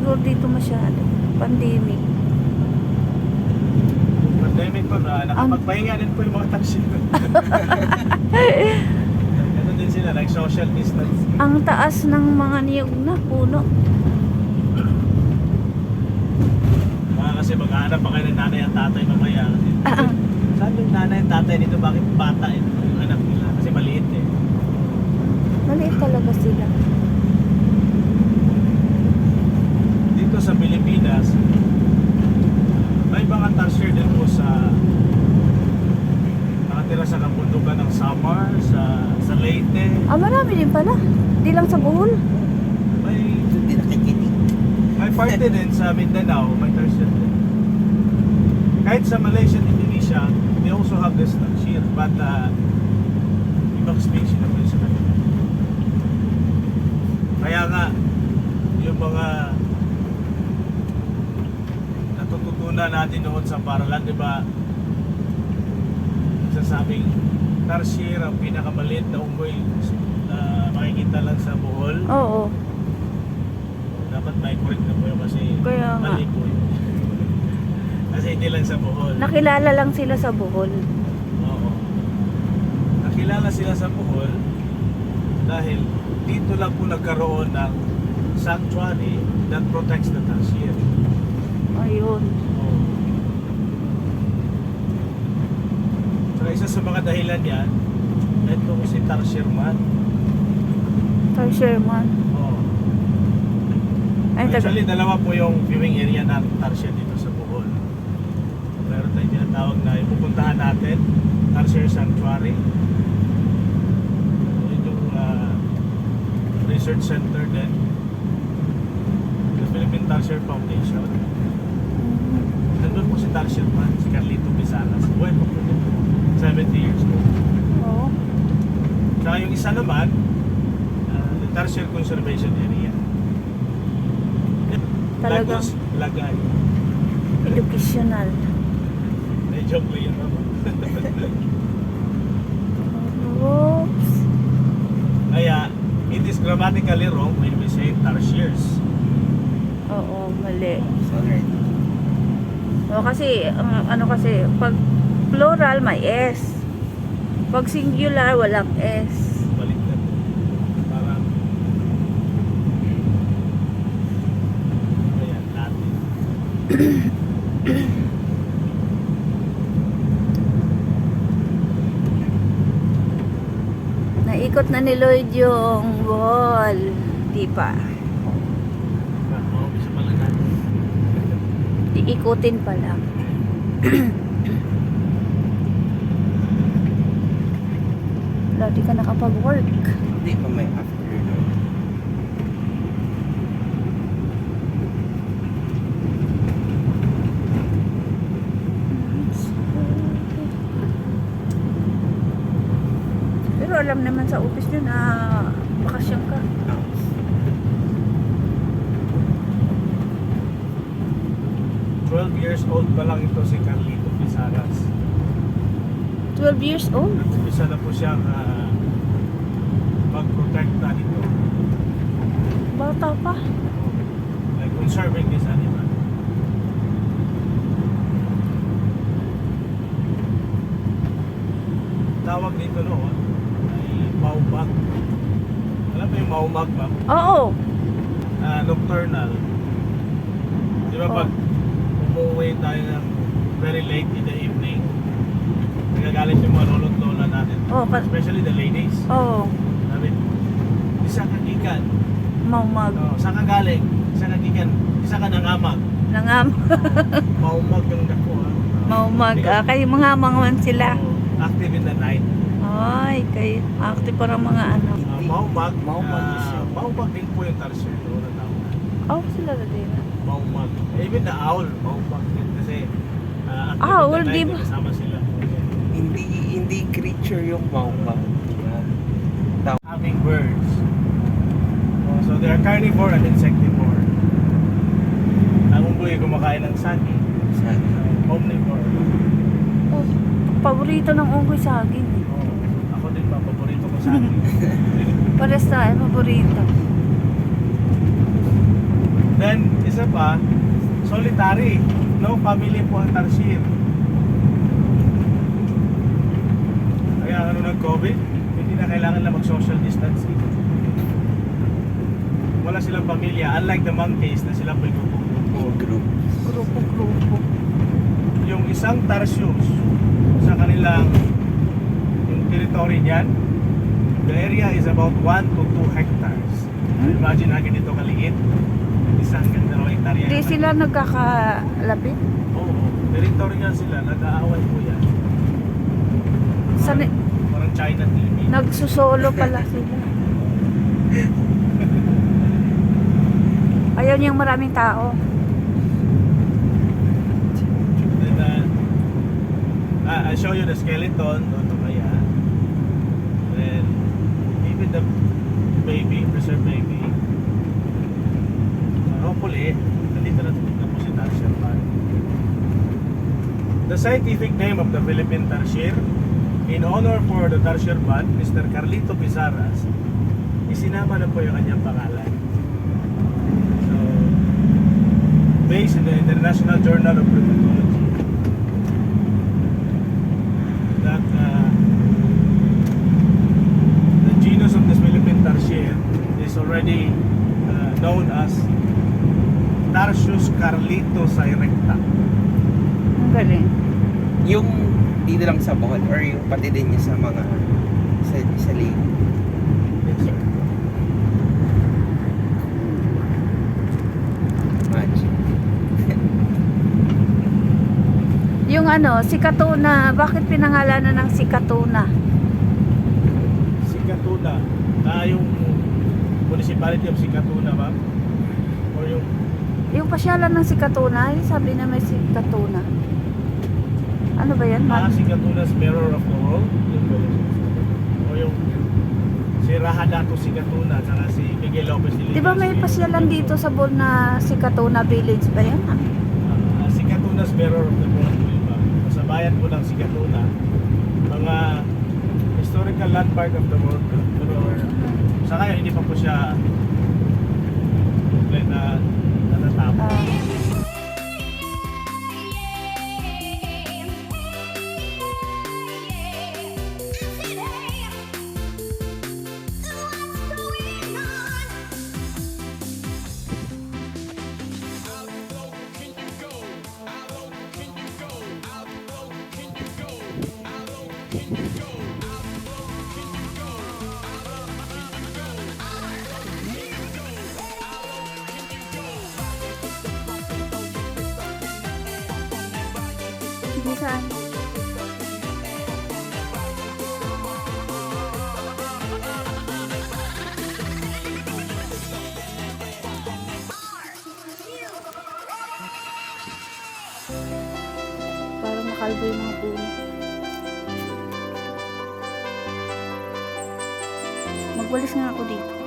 Siguro dito masyado. Pandemic. Pandemic pa na, nakapagpahinga din po yung mga taxi. Ganun din sila, like social distance. Ang taas ng mga niyog na puno. Mga kasi maghahanap pa kayo ng nanay at tatay mamaya. Ah, ah. saan yung nanay at tatay dito? Bakit bata ito yung anak nila? Kasi maliit eh. Maliit talaga sila. Dito sa Pilipinas, may mga tarsier din po sa nakatira sa kabundukan ng Samar, sa, sa Leyte. Ah, marami din pala. Di lang sa Bohol. May, Hindi nakikinig. Parte din sa Mindanao, may tarsier din. Kahit sa Malaysia and Indonesia, they also have this tarsier. But uh, ibang species naman sa kanila. Kaya nga, yung mga natututunan natin noon sa paralan, di ba? Sasabing tarsier ang pinakamaliit na unggoy na makikita lang sa Bohol. Oo. Dapat may correct na po yun kasi Kaya nga. mali po yun. kasi hindi lang sa Bohol. Nakilala lang sila sa Bohol. Oo. Nakilala sila sa Bohol dahil dito lang po nagkaroon ng sanctuary that protects the tarsier. Ayun. Oo. So isa sa mga dahilan yan, ito si Tarsier man. Sir Sherman. Ay. Actually, dalawa po yung viewing area ng Tarsier dito sa Bohol. Meron tayong tinatawag na ipupuntahan natin, Tarsier Sanctuary. Yun yung ah, research center din. The Philippine Tarsier Foundation. Nandun po si Tarsier man, si Carlito Pisalas. Buhay po po dito. 70 years old. Oo. Saka yung isa naman, ah, the Tarsier Conservation Area. Talagang Lagos, Lagay. educational. May joke lang yun naman. Oops. Kaya, it is grammatically wrong when we say tarsiers. Oo, mali. Sorry. O kasi, ang ano kasi, pag plural may S. Pag singular, walang S. Baliktad. Parang... Kaya, natin. Naikot na ni Lloyd yung wall. Di pa. Iikutin pa lang. Lodi ka nakapag-work. Hindi pa may Pero alam naman sa office nyo na bakasyon ka. Ah, 12 years old pa lang ito si Carlito Pisaras. 12 years old. Nag-umpisa na po siyang uh, mag-protect na dito. Bata pa. Like conserving this animal. Tawag dito noon maumag. Alam mo yung maumag ba? Oo. Ah, nocturnal. Di ba Oh. pag umuwi tayo ng very late in the evening, nagagalit yung mga lolo't lola natin. Oh, pa- Especially the ladies. Oo. Sabi, isa ka gikan. Maumag. Oh, saan ka galing? Isa ka gikan. Isa ka nangamag. Nangam. Maumag yung dako. ah. Maumag. Ah, kayo mga mangawan sila. Oh, active in the night. Ay, kayo. Active parang mga ano. Maumag. Maumag ah, siya. maumag din po yung tarsier doon na tawag. Oh, sila na din. Maumag. Even the owl, maumag din. Kasi uh, Owl, di ba? Kasama sila. Hindi hindi creature yung maupa. Yan. Hummingbirds. Oh, so they are carnivore and insectivore. Ang unggoy kumakain ng saging. Sana. Uh, omnivore. Oh, paborito ng unggoy saging. eh. Oh, ako din ba, saging. Pares tayo, paborito. Then, Isa pa, solitary. No family po ang Tarsier. Kaya ano nag-COVID, hindi na kailangan na mag-social distancing. Wala silang pamilya, unlike the monkeys na sila may grupo. In group. Grupo-grupo. Yung isang Tarsius sa kanilang yung territory niyan, the area is about 1 to 2 hectares. Imagine natin dito kaliit. Isang hanggang dalawang hektarya. Hindi sila nagkakalapit. Oo, territorial sila, nag-aaway po yan. Sa Parang, parang China TV. Nagsusolo pala sila. Ayaw niyang maraming tao. Then, uh, ah, I'll show you the skeleton, o ito kaya. Then, even the baby, preserved baby. Hopefully, nandito na na po si Tarsier pa. The scientific name of the Philippine Tarsier, in honor for the Tarsier bat, Mr. Carlito Pizarras, isinama na po yung kanyang pangalan. So, based in the International Journal of Primatology, that uh, the genus of this Philippine tarsier is already uh, known as Tarsius carlitos erecta. Ang galing. Yung dito lang sa Bohol or yung pati din niya sa mga sa, sa lake. Yes, sir. Magic. Yung ano, si Katuna, bakit pinangalanan ng si Katuna? Sikatuna. Ah, yung municipality of Sikatuna, ma'am? Or yung Yung pasyalan ng si Katuna, yung sabi na may si Katuna. Ano ba yan? ah, ma'am? Sikatuna's Mirror of the World? Yung ba yun? O yung si Rahadato Sikatuna at si Miguel Lopez de Di ba may pasyalan dito sa Bol na si Katuna Village ba yan? ah? uh, Sikatuna's Mirror of the World ma'am. Sa bayan po ng Sikatuna, mga historical landmark of the world. Pero sa ngayon, hindi pa po siya na natatapos. Yung. Magwalis nga ako dito.